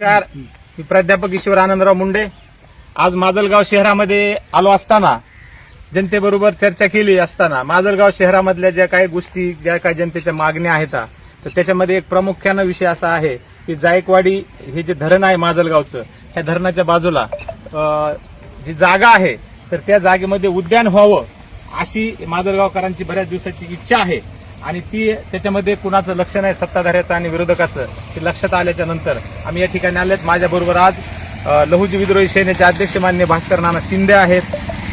नमस्कार. मी प्राध्यापक ईश्वर आनंदराव मुंडे. आज माजलगाव शहरामध्ये आलो असताना जनतेबरोबर चर्चा केली असताना माजलगाव शहरामधल्या ज्या काही गोष्टी ज्या काही जनतेच्या मागण्या आहेत तर त्याच्यामध्ये एक प्रामुख्यानं विषय असा आहे की जायकवाडी हे जे धरण आहे माजलगावचं ह्या धरणाच्या बाजूला जी जागा आहे तर त्या जागेमध्ये उद्यान व्हावं अशी माजलगावकरांची बऱ्याच दिवसाची इच्छा आहे. आणि ती त्याच्यामध्ये कुणाचं लक्ष नाही सत्ताधाऱ्याचं आणि विरोधकाचं ते लक्षात आल्याच्यानंतर आम्ही या ठिकाणी आलेत. माझ्याबरोबर आज लहुजी विद्रोही सेनेचे अध्यक्ष मान्य भास्कर नाना शिंदे आहेत.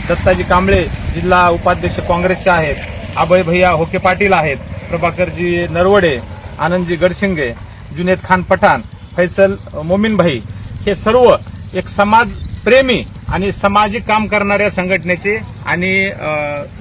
दत्ताजी कांबळे जिल्हा उपाध्यक्ष काँग्रेसचे आहेत. अभय भैया होके पाटील आहेत. प्रभाकरजी नरवडे आनंदजी गडशिंगे जुनेद खान पठाण फैसल मोमीनभाई हे सर्व एक समाजप्रेमी आणि सामाजिक काम करणाऱ्या संघटनेचे आणि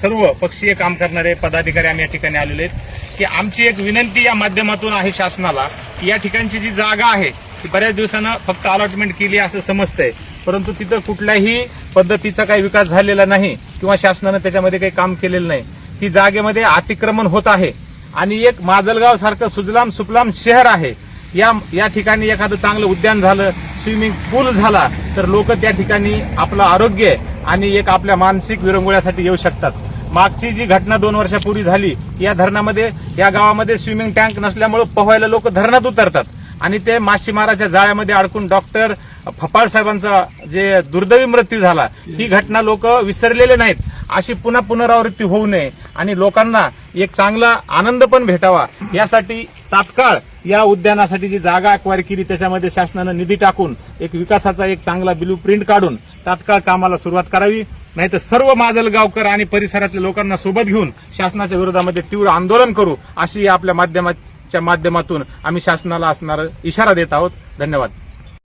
सर्व पक्षीय काम करणारे पदाधिकारी आम्ही या ठिकाणी आलेले आहेत. की आमची एक विनंती या माध्यमातून आहे शासनाला की या ठिकाणची जी जागा आहे ती बऱ्याच दिवसानं फक्त अलॉटमेंट केली असं समजतंय. परंतु तिथं कुठल्याही पद्धतीचा काही विकास झालेला नाही किंवा शासनानं त्याच्यामध्ये काही काम केलेलं नाही. ती जागेमध्ये अतिक्रमण होत आहे. आणि एक माजलगाव सारखं सुजलाम सुफलाम शहर आहे. या या ठिकाणी एखादं चांगलं उद्यान झालं स्विमिंग पूल झाला तर लोक त्या ठिकाणी आपलं आरोग्य आणि एक आपल्या मानसिक विरंगुळ्यासाठी येऊ शकतात. मागची जी घटना दोन वर्षापूर्वी झाली या धरणामध्ये या गावामध्ये स्विमिंग टँक नसल्यामुळे पोहायला लोक धरणात उतरतात. आणि ते मासेमाराच्या जाळ्यामध्ये अडकून डॉक्टर फपाळ साहेबांचा जे दुर्दैवी मृत्यू झाला ही घटना लोक विसरलेले नाहीत. अशी पुन्हा पुनरावृत्ती होऊ नये. आणि लोकांना एक चांगला आनंद पण भेटावा. यासाठी तात्काळ या उद्यानासाठी जी जागा अक्वायर केली त्याच्यामध्ये शासनानं निधी टाकून एक विकासाचा एक चांगला ब्ल्यू प्रिंट काढून तात्काळ कामाला सुरुवात करावी. नाहीतर सर्व माजलगावकर आणि परिसरातल्या लोकांना सोबत घेऊन शासनाच्या विरोधामध्ये तीव्र आंदोलन करू अशी आपल्या माध्यमाच्या माध्यमातून आम्ही शासनाला असणारा इशारा देत आहोत. धन्यवाद.